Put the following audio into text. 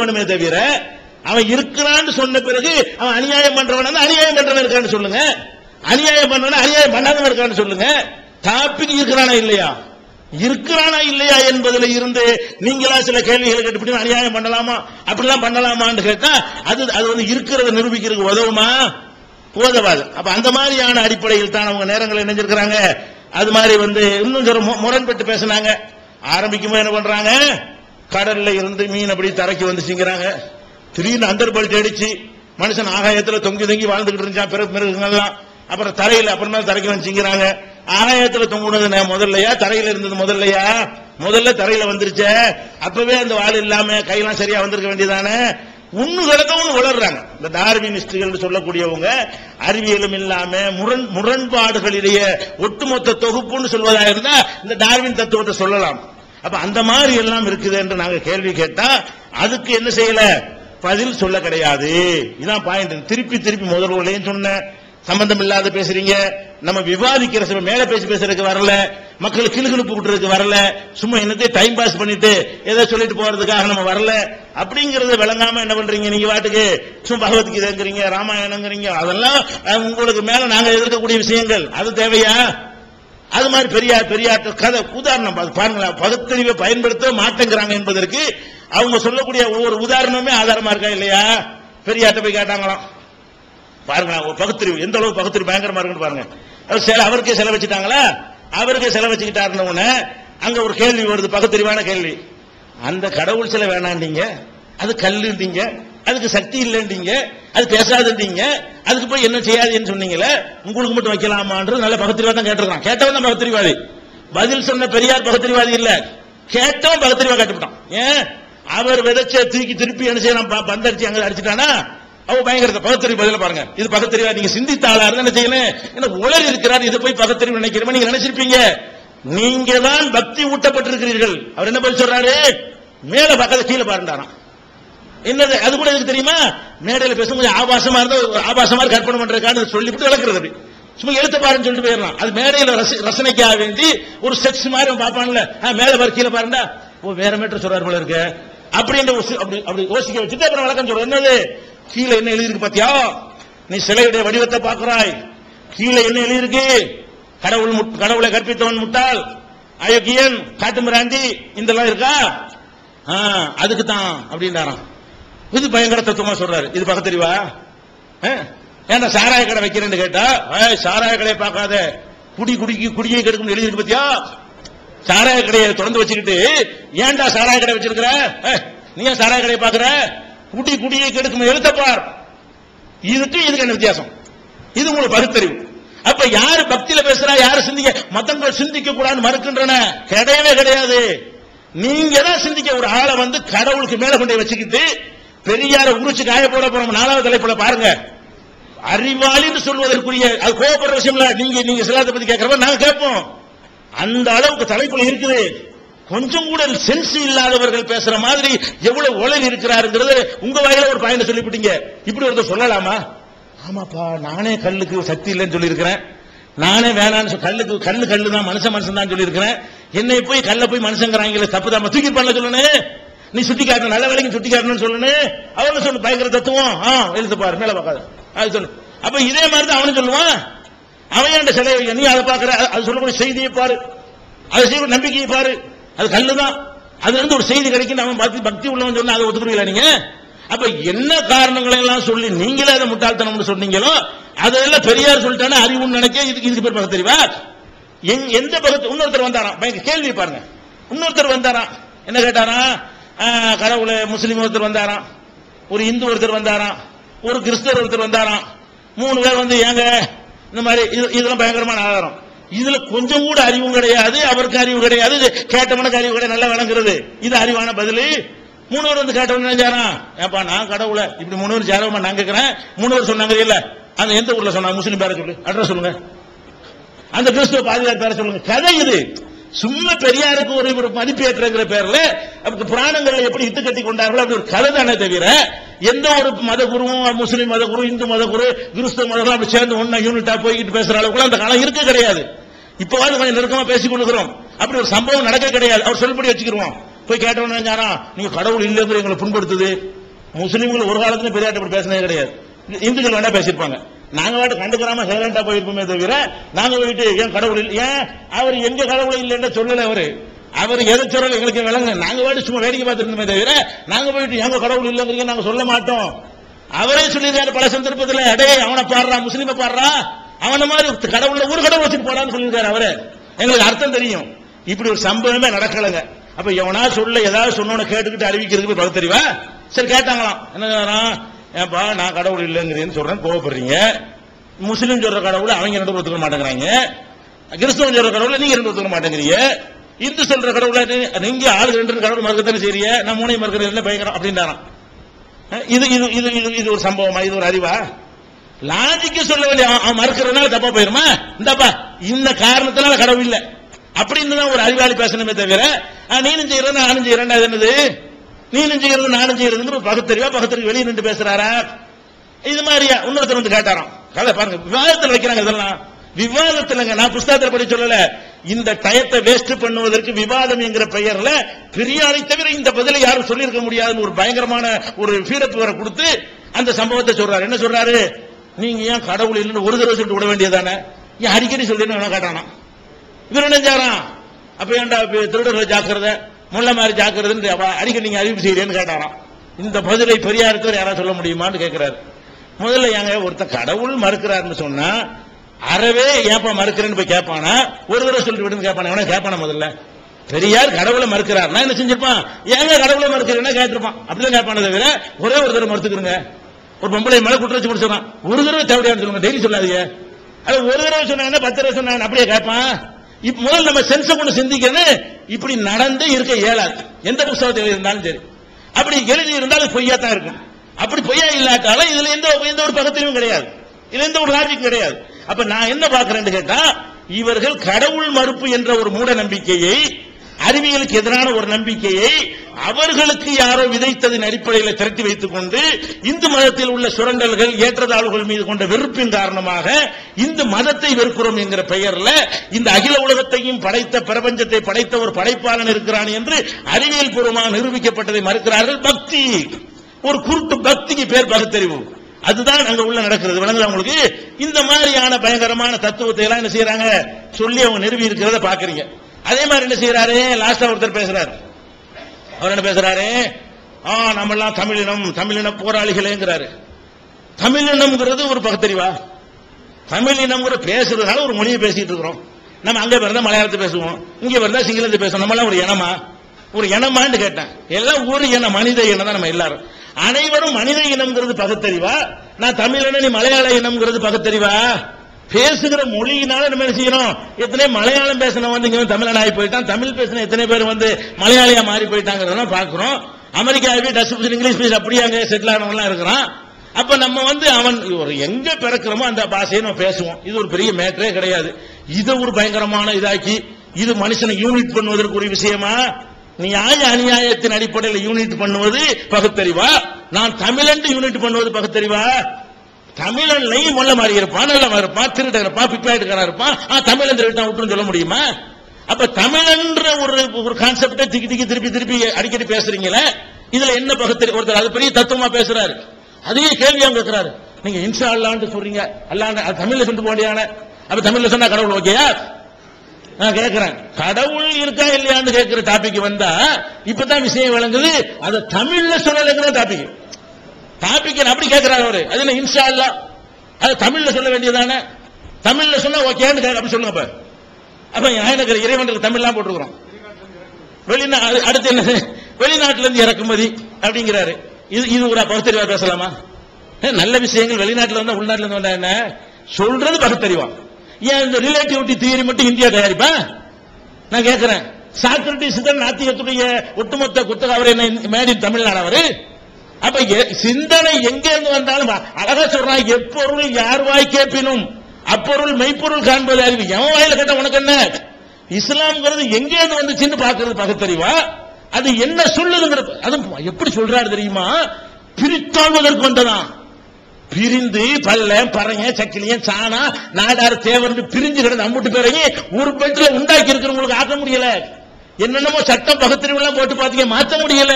வேணுமே தவிர அவன் இருக்கிறான்னு சொன்ன பிறகு அவன் அநியாயம் பண்றவன் அநியாயம் பண்றவன் இருக்கான்னு சொல்லுங்க. அநியாயம் பண்றவன் அநியாயம் பண்ணாதவன் இருக்கான்னு சொல்லுங்க. டாபிக் இருக்கிறானா இல்லையா? இருக்கிறானா இல்லையா என்பதுல இருந்து நீங்களா சில கேள்விகளை கேட்டு அநியாயம் பண்ணலாமா? அப்படிலாம் பண்ணலாமான்னு கேட்டா அது அது வந்து இருக்கிறத நிரூபிக்கிறதுக்கு உதவுமா? உதவாது. அப்ப அந்த மாதிரியான அடிப்படையில் தான் அவங்க நேரங்களை இணைஞ்சிருக்கிறாங்க. அது மாதிரி வந்து இன்னும் மு- முரண்பட்டு பேசினாங்க. ஆரம்பிக்குமோ என்ன பண்றாங்க? கடல்ல இருந்து மீன் அப்படி தரைக்கு வந்துச்சுங்கிறாங்க. திடீர்னு அந்தர்பல்ட் அடிச்சு மனுஷன் ஆகாயத்துல தொங்கி தொங்கி வாழ்ந்துகிட்டு இருந்தான் பிறகு மிருகங்கள்லாம். அப்புறம் தரையில் அப்புறமா தரைக்கு வந்துச்சுங்கிறாங்க. ஆகாயத்துல தொங்குனது முதல்லையா? தரையில இருந்தது முதல்லையா? முதல்ல தரையில வந்துருச்சே. அப்பவே அந்த வாள் இல்லாம கையெல்லாம் சரியா வந்திருக்க வேண்டியதானே? ஒண்ணு கிடக்க ஒண்ணு வளர்றாங்க இந்த டார்வினிஸ்டுகள் சொல்லக்கூடியவங்க அறிவியலும் இல்லாம முரண் முரண்பாடுகளிடையே ஒட்டுமொத்த தொகுப்புன்னு சொல்வதா இருந்தா இந்த டார்வின் தத்துவத்தை சொல்லலாம். அப்ப அந்த மாதிரி எல்லாம் இருக்குது என்று நாங்க கேள்வி கேட்டா அதுக்கு என்ன செய்யல? பதில் சொல்ல கிடையாது. இதான் பாயிண்ட் திருப்பி திருப்பி முதல்வர்களையும் சொன்னேன். சம்பந்தம் இல்லாத பேசுறீங்க. நம்ம விவாதிக்கிற சில மேல பேசி பேசுறதுக்கு வரல. மக்கள் கிளுகிழப்பு விட்டுறதுக்கு வரல. சும்மா என்னத்தையும் டைம் பாஸ் பண்ணிட்டு ஏதோ சொல்லிட்டு போறதுக்காக நம்ம வரல. அப்படிங்கறத விளங்காம என்ன பண்றீங்க நீங்க வாட்டுக்கு சும்மா பகவத்கீதைங்கிறீங்க ராமாயணங்கிறீங்க அதெல்லாம் உங்களுக்கு மேல நாங்க எதிர்க்கக்கூடிய விஷயங்கள். அது தேவையா? அது மாதிரி பெரியார் பெரியார் கதை உதாரணம் அது பாருங்களேன் பகுத்தறிவை பயன்படுத்த மாட்டேங்கிறாங்க என்பதற்கு அவங்க சொல்லக்கூடிய ஒவ்வொரு உதாரணமே ஆதாரமா இருக்கா இல்லையா? பெரியார்ட்ட போய் கேட்டாங்களாம். பாருங்களேன் ஒரு பகுத்தறிவு எந்த அளவுக்கு பகுத்தறிவு பயங்கரமா இருக்குன்னு பாருங்க. சில அவருக்கே செலவச்சுட்டாங்களா அவருக்கே செலவச்சுக்கிட்டாருன்னு உடனே அங்க ஒரு கேள்வி வருது பகுத்தறிவான கேள்வி. அந்த கடவுள் சிலை வேணாண்டீங்க அது கல்லுண்டீங்க அதுக்கு சக்தி இல்லைன்றீங்க அது பேசாதுன்றீங்க அதுக்கு போய் என்ன செய்யாதுன்னு சொன்னீங்களே உங்களுக்கு மட்டும் வைக்கலாமான்றது நல்ல பகத்திரிவாதம் தான் கேட்டிருக்கான் கேட்டவன் தான் பகத்திரிவாதி பதில் சொன்ன பெரியார் பகத்திரிவாதி இல்ல. கேட்டவன் பகத்திரிவா கேட்டுவிட்டான். ஏன்? அவர் விதைச்ச தூக்கி திருப்பி என்ன செய்யலாம்? ப- பந்தடிச்சு அங்க அடிச்சுட்டானா? அவ பயங்கரத்தை பகத்தறிவு பதில பாருங்க. இது பகத்தறிவா நீங்க சிந்தித்தாளா என்ன செய்யணும்? என்ன உலர் இருக்கிறார் இதை போய் பகத்தறிவு நினைக்கிறோம்? நீங்க நினைச்சிருப்பீங்க. நீங்க தான் பக்தி ஊட்டப்பட்டிருக்கிறீர்கள். அவர் என்ன பதில் சொல்றாரு? மேல பக்கத்துல கீழே பாருண்டாராம் என்னது? அது கூட எதுக்கு தெரியுமா? மேடையில பேசும்போது ஆபாசமா இருந்தா ஒரு ஆபாசமா கற்பனை பண்றதுக்கான சொல்லிவிட்டு விளக்குறது அப்படி. சும்மா எழுத்து பாருன்னு சொல்லிட்டு போயிடலாம். அது மேடையில் ரசி- ரசனைக்காக வேண்டி ஒரு செக்ஸ் மாதிரி அவன் பார்ப்பான்ல. ஆ, மேல கீழே பாருண்டா. ஓ வேற மேட்டர் சொல்றாரு போல இருக்கு. அப்படின்னு அப்படி அப்படி யோசிக்க வச்சுட்டு அப்புறம் வழக்கம் சொல்ற என்னது? கீழே என்ன எழுதிருக்கு பாத்தியா? நீ சிலையுடைய வடிவத்தை பார்க்கிறாய். கீழே என்ன எழுதியிருக்கு? கடவுள் முட்- கடவுளை கற்பித்தவன் முட்டாள். அயோக்கியன் காட்டு மிராண்டி இதெல்லாம் இருக்கா? ஆ, அதுக்கு தான் அப்படின்றாராம். இது பயங்கர தத்துவமா சொல்றாரு. இது பக்கத்தறிவா ஏன்டா சாராய கடை வைக்கிறேன்னு கேட்டா சாராய கடையை பார்க்காத. குடி குடிக்கு குடியை கெடுக்கும் எழுதி இருக்கு சாராய கடையை திறந்து வச்சுக்கிட்டு ஏன்டா சாராய கடை வச்சிருக்கிற? நீ ஏன் சாராய கடையை பாக்குற குடி குடியை கெடுக்கும் எழுத்த பார். இதுக்கு இதுக்கு என்ன வித்தியாசம்? இது உங்களுக்கு பகுத்தறிவு. அப்ப யாரு பக்தியில பேசுறா யாரு சிந்திக்க மதங்கள் சிந்திக்க கூடாதுன்னு மறுக்கின்றன? கிடையவே கிடையாது. நீங்க தான் சிந்திக்க ஒரு ஆளை வந்து கடவுளுக்கு மேல கொண்டு போய் வச்சுக்கிட்டு பெரியார உரிச்சு காய போட போறோம். நாலாவது தலைப்புல பாருங்க. அறிவாளின்னு சொல்வதற்குரிய அது கோவப்படுற விஷயம் இல்ல நீங்க நீங்க சிலாத்தை பத்தி கேட்கறப்ப நாங்க கேட்போம். அந்த அளவுக்கு தலைப்புல இருக்குது. கொஞ்சம் கூட சென்ஸ் இல்லாதவர்கள் பேசுற மாதிரி எவ்வளவு உலக இருக்கிறாருங்கிறது உங்க வாயில ஒரு பாயிண்ட் சொல்லிவிட்டீங்க. இப்படி ஒருத்தர் சொல்லலாமா? ஆமாப்பா நானே கல்லுக்கு சக்தி இல்லைன்னு சொல்லியிருக்கிறேன். நானே வேணான்னு சொல் கல்லுக்கு கல்லு கல்லு தான் மனுஷன் மனுஷன் தான் சொல்லியிருக்கிறேன். என்னை போய் கல்ல போய் மனுஷங்கிறாங்களே தப்பு தான். தூக்கி பண்ண சொல்லணும். நீ சுட்டி காட்டணும் நல்ல வேலைக்கு சுட்டி காட்டணும்னு சொல்லணும். அவனு சொல்லு பயங்கர தத்துவம். ஆ எழுத்து பாரு மேல பார்க்காத அது சொல்லு. அப்ப இதே மாதிரி தான் அவனும் சொல்லுவான். அவன் ஏன்டா சிலை நீ அதை பார்க்கற அது- சொல்லக்கூடிய செய்தியை பாரு. அதை செய்ய நம்பிக்கையை பாரு. அது கல்லுதான். அதுல இருந்து ஒரு செய்தி கிடைக்கும் அவன் பக்தி பக்தி உள்ளவன் சொன்னா அதை ஒத்துக்கிறீங்களா நீங்க? அப்ப என்ன காரணங்களை எல்லாம் சொல்லி நீங்களே அதை முட்டாள்தனம்னு சொன்னீங்களோ அதெல்லாம் பெரியார் சொல்லிட்டானே அறிவுன்னு நினைக்க இதுக்கு இதுக்கு பேர் பக்கத்து தெரியுமா? எந்த பக்கத்து இன்னொருத்தர் வந்தாராம். பயங்கர கேள்வி பாருங்க. இன்னொருத்தர் வந்தாராம். என்ன கேட்டாராம்? கடவுளை முஸ்லீம் ஒருத்தர் வந்தாராம். ஒரு இந்து ஒருத்தர் வந்தாராம். ஒரு கிறிஸ்தவர் ஒருத்தர் வந்தாராம். மூணு பேர் வந்து ஏங்க இந்த மாதிரி இது- இதெல்லாம் பயங்கரமான ஆதாரம். இதுல கொஞ்சம் கூட அறிவும் கிடையாது அவருக்கு அறிவு கிடையாது இது கேட்டவனுக்கு அறிவு கிடையாது நல்லா விளங்குறது. இது அறிவான பதில். மூணு பேர் வந்து கேட்டவன் நினைச்சாராம் ஏப்பா நான் கடவுளை. இப்படி மூணு பேர் சேரவமா நான் கேட்கிறேன் மூணு பேர் சொன்னாங்க இல்ல. அந்த எந்த ஊர்ல சொன்னாங்க? முஸ்லீம் பேரை சொல்லு. அட்ரஸ் சொல்லுங்க. அந்த கிறிஸ்துவ பாதுகாப்பு பேர சொல்லுங்க. கதை இது. சும்மா பெரியாருக்கு ஒரு ஒரு மதிப்பேற்றங்கிற பேர்ல அவருக்கு புராணங்களை எப்படி இட்டு கட்டி கொண்டார்கள் அப்படி ஒரு கதை தானே தவிர எந்த ஒரு மத குருவும் முஸ்லீம் மத குரு இந்து மத குரு கிறிஸ்துவ மத குரு அப்படி சேர்ந்து ஒன்னா யூனிட்டா போய்கிட்டு பேசுற அளவுக்கு அந்த காலம் இருக்க கிடையாது. இப்பவாது கொஞ்சம் நெருக்கமா பேசிக் கொடுக்குறோம் அப்படி ஒரு சம்பவம் நடக்க கிடையாது. அவர் சொல்படி வச்சுக்கிறோம் போய் கேட்டவன நினைச்சாராம் நீங்க கடவுள் இல்லைங்கிற எங்களை புண்படுத்துது. முஸ்லீம்கள் ஒரு காலத்துல பெரியாட்ட பேசினே கிடையாது. இந்துக்கள் வேணா பேசியிருப்பாங்க. நாங்க வாட்டு கண்டுக்கிறாம சைலண்டா போயிருப்போமே தவிர நாங்க போயிட்டு ஏன் கடவுள் இல்லை ஏன் அவர் எங்க கடவுள் இல்லைன்னு சொல்லல அவரு. அவர் எதை சொல்லல எங்களுக்கு விளங்க நாங்க வாட்டு சும்மா வேடிக்கை பார்த்துருந்தோமே தவிர நாங்க போயிட்டு எங்க கடவுள் இல்லைங்கிறீங்க நாங்க சொல்ல மாட்டோம். அவரே சொல்லியிருக்காரு பல சந்தர்ப்பத்தில் அடே அவனை பாடுறா முஸ்லீமை பாடுறா. அவன மாதிரி கடவுள் ஒரு கடவுள் வச்சுட்டு போடான்னு சொல்லியிருக்காரு அவரு. எங்களுக்கு அர்த்தம் தெரியும். இப்படி ஒரு சம்பவமே நடக்கலைங்க. அப்ப எவனா சொல்ல ஏதாவது சொன்னோன்னு கேட்டுக்கிட்டு அறிவிக்கிறதுக்கு பல தெரியவா சரி கேட்டாங்களாம். என்ன ஏப்பா நான் கடவுள் இல்லைங்கிறேன்னு சொல்றேன் கோவப்படுறீங்க. முஸ்லீம் சொல்ற கடவுள் அவங்க ரெண்டு ஒத்துக்க மாட்டேங்கிறாங்க. கிறிஸ்தவன் சொல்ற கடவுளை நீங்க ரெண்டு ஒத்துக்க மாட்டேங்கிறீங்க. இந்து சொல்ற கடவுளை நீங்க ஆளு ரெண்டு கடவுள் மறுக்கத்தானே செய்றீங்க. நான் மூணை மறுக்கிறது பயங்கரம் அப்படின்றாராம். இது இது இது இது இது ஒரு சம்பவமா? இது ஒரு அறிவா? லாஜிக்கு சொல்ல வேண்டிய அவன் அவன் மறுக்கிறதுனால தப்பா போயிருமா? இந்தப்பா இந்த காரணத்தினால கடவுள் இல்லை. அப்படின்னு தான் ஒரு அறிவாளி பேசணுமே தவிர நீனும் செய்யறேன் நானும் செய்யறேன் அது என்னது? நீனும் செய்யறது நானும் செய்யறதுன்னு பகுத்தறிவா பகுத்தறிவு வெளியே நின்று பேசுறாரா? இது மாதிரியா? இன்னொருத்தர் வந்து கேட்டாராம். கதை பாருங்க. விவாதத்தில் வைக்கிறாங்க இதெல்லாம். விவாதத்தில் நான் புஸ்தகத்தில் படி சொல்லல. இந்த டயத்தை வேஸ்ட் பண்ணுவதற்கு விவாதம் என்கிற பெயர்ல பெரியாரை தவிர இந்த பதிலை யாரும் சொல்லியிருக்க முடியாதுன்னு ஒரு பயங்கரமான ஒரு ஃபீடப் வர கொடுத்து அந்த சம்பவத்தை சொல்றாரு. என்ன சொல்றாரு? நீங்க ஏன் கடவுள் இல்லைன்னு ஒரு தடவை சொல்லிட்டு விட வேண்டியதானே? ஏன் அடிக்கடி சொல்லின்னு கேட்டானா? இவர் என்ன செய்யறான் அப்ப ஏன்டா திருடர்கள் ஜாக்கிரதை? முள்ள மாதிரி ஜாக்கிறதுன்னு அடிக்கடி நீங்க அறிவிப்பு செய்யறேன்னு கேட்டாராம். இந்த பதிலை பெரியாரத்தவர் யாராவது சொல்ல முடியுமான்னு கேட்கிறாரு முதல்ல ஏங்க ஒருத்தன் கடவுள் மறுக்கிறாருன்னு சொன்னா அறவே ஏப்பா மறுக்கிறேன்னு போய் கேட்பானா ஒரு தடவை சொல்லிட்டு விடுன்னு கேட்பானா எவனா கேட்பானா முதல்ல? பெரியார் கடவுளை மறுக்கிறார்னா என்ன செஞ்சிருப்பான்? ஏங்க கடவுளை மறுக்கிறேன்னா கேட்டிருப்பான். அப்படிதான் கேட்பானே தவிர ஒரே ஒரு தடவை மறுத்துக்கிறங்க ஒரு பொம்பளை மேல குற்றம் வச்சு முடிச்சிடறான். ஒரு தடவை தேவையான சொல்லுங்க. டெய்லி சொல்லாதீங்க. அது ஒரு தடவை சொன்னாங்கன்னா பத்து தடவை சொன்னாங்க அப்படியே கேட்பான். இப்ப முதல் நம்ம சென்ஸ கொண்டு சிந்திக்கணும் இப்படி நடந்து இருக்க இயலாது. எந்த புத்தகத்தில் இருந்தாலும் சரி. அப்படி எழுதி இருந்தாலும் பொய்யா தான் இருக்கும். அப்படி பொய்யா இல்லாட்டாலும் இதுல எந்த எந்த ஒரு பக்கத்திலும் கிடையாது. இதுல எந்த ஒரு லாஜிக் கிடையாது. அப்ப நான் என்ன பாக்குறேன்னு கேட்டா இவர்கள் கடவுள் மறுப்பு என்ற ஒரு மூட நம்பிக்கையை அறிவியலுக்கு எதிரான ஒரு நம்பிக்கையை அவர்களுக்கு யாரோ விதைத்ததின் அடிப்படையில் திரட்டி வைத்துக் கொண்டு இந்து மதத்தில் உள்ள சுரண்டல்கள் ஏற்றத்தாழ்வுகள் மீது கொண்ட வெறுப்பின் காரணமாக இந்து மதத்தை வெறுக்கிறோம் என்கிற பெயர்ல இந்த அகில உலகத்தையும் படைத்த பிரபஞ்சத்தை படைத்த ஒரு படைப்பாளன் இருக்கிறான் என்று அறிவியல் பூர்வமாக நிரூபிக்கப்பட்டதை மறுக்கிறார்கள் பக்தி. ஒரு குருட்டு பக்திக்கு பேர் பகுத்தறிவு. அதுதான் அங்க உள்ள நடக்கிறது. விளங்குது அவங்களுக்கு இந்த மாதிரியான பயங்கரமான தத்துவத்தை எல்லாம் என்ன செய்யறாங்க? சொல்லி அவங்க நிறுவி இருக்கிறத பாக்குறீங்க அதே மாதிரி என்ன செய்யறாரு லாஸ்டா ஒருத்தர் பேசுறாரு. அவர் என்ன பேசுறாரு? ஆ நம்ம எல்லாம் தமிழினம் தமிழின போராளிகளேங்கிறாரு. தமிழினம்ங்கிறது ஒரு பகுத்தறிவா? தமிழினம்ங்கிற பேசுறதுனால ஒரு மொழியை பேசிட்டு இருக்கிறோம். நம்ம அங்க பிறந்தா மலையாளத்தை பேசுவோம்? இங்க பிறந்தா சிங்களத்தை பேசுவோம்? நம்மளாம் ஒரு இனமா? ஒரு இனமான்னு கேட்டேன். எல்லாம் ஒரு இனம் மனித இனம் தான் நம்ம எல்லாரும். அனைவரும் மனித இனம்ங்கிறது பகுத்தறிவா? நான் தமிழன நீ மலையாள இனம்ங்கிறது பகுத்தறிவா? பேசுகிற மொழியினால நம்ம என்ன செய்யறோம் எத்தனை மலையாளம் பேசின வந்து இங்க தமிழன் ஆகி போயிட்டான். தமிழ் பேசின எத்தனை பேர் வந்து மலையாளியா மாறி போயிட்டாங்கிறதெல்லாம் பாக்குறோம் அமெரிக்காவே டச் இங்கிலீஷ் பேச அப்படியே அங்கே செட்டில் ஆனவங்களாம் இருக்கிறான். அப்ப நம்ம வந்து அவன் ஒரு எங்க பிறக்கிறோமோ அந்த பாஷையை நம்ம பேசுவோம். இது ஒரு பெரிய மேட்டரே கிடையாது. இதை ஒரு பயங்கரமான இதாக்கி இது மனுஷனை யூனிட் பண்ணுவதற்கு ஒரு விஷயமா? நியாய அநியாயத்தின் அடிப்படையில் யூனிட் பண்ணுவது பகுத்தறிவா? நான் தமிழன் யூனிட் பண்ணுவது பகுத்தறிவா? தமிழன்லையும் மொல்ல மாதிரி இருப்பான் நல்ல இருப்பான் திருட இருப்பான் பிக்பாய்ட்டுக்காரன் இருப்பான் ஆ தமிழன் திருட்டான் விட்டுன்னு சொல்ல முடியுமா? அப்ப தமிழன்ற ஒரு ஒரு கான்செப்டை திக்கி திக்கி திருப்பி திருப்பி அடிக்கடி பேசுறீங்களே இதுல என்ன பகுத்தறி ஒருத்தர் அது பெரிய தத்துவமா பேசுறாரு. அதே கேள்வி அவங்க இருக்கிறாரு நீங்க இன்ஷா அல்லான்னு சொல்றீங்க. அல்லான்னு அது தமிழ்ல சொல்லிட்டு போடியான அப்ப தமிழ்ல சொன்னா கடவுள் ஓகேயா நான் கேட்கிறேன் கடவுள் இருக்கா இல்லையான்னு கேட்கிற டாபிக் வந்தா இப்பதான் விஷயம் விளங்குது. அது தமிழ்ல சொல்லலைங்கிற டாபிக் டாபிக் அப்படி கேட்கிறாரு அவரு. அது என்ன இன்ஷா இல்ல அது தமிழ்ல சொல்ல வேண்டியதானே? தமிழ்ல சொன்னா ஓகேன்னு அப்படி சொல்லுங்க அப்ப. அப்ப எனக்கு இறைவனுக்கு தமிழ்லாம் போட்டுருக்கிறோம். வெளிநா அடுத்து என்ன வெளிநாட்டுல இருந்து இறக்குமதி அப்படிங்கிறாரு. இது இது ஒரு பகுத்தறிவா பேசலாமா? நல்ல விஷயங்கள் வெளிநாட்டுல வந்தா உள்நாட்டுல இருந்து என்ன? சொல்றது பகுத்தறிவா. ஏன் இந்த ரிலேட்டிவிட்டி தியரி மட்டும் இந்தியா தயாரிப்பா? நான் கேட்கிறேன் சாக்ரட்டிஸ் தான் நாத்திகத்துடைய ஒட்டுமொத்த குத்தக. அவர் என்ன மேடி தமிழ்நாடு அவரு? அப்ப எ- சிந்தனை எங்க இருந்து வந்தாலும் அழகா சொல்றான் எப்பொருள் யார் வாய் கேட்பினும் அப்பொருள் மெய்ப்பொருள் காண்பது அறிவு எவன் வாயில கேட்ட உனக்கு என்ன? இஸ்லாம்ங்கிறது எங்க இருந்து வந்துச்சுன்னு பாக்குறது பகுத்தறிவா? அது என்ன சொல்லுதுங்கிற அது எப்படி சொல்றாரு தெரியுமா? பிரித்தாழ்வதற்கு வந்ததான் பிரிந்து பல்ல பறைய சக்கிலியன் சாணா நாடார் தேவர்னு பிரிஞ்சு கிடந்து அம்புட்டு பேரையும் ஒரு பெட்டில் உண்டாக்கி இருக்கிறவங்களுக்கு ஆக்க முடியல. என்னென்னமோ சட்டம் பகுத்தறிவுலாம் போட்டு பாத்தீங்க மாத்த முடியல.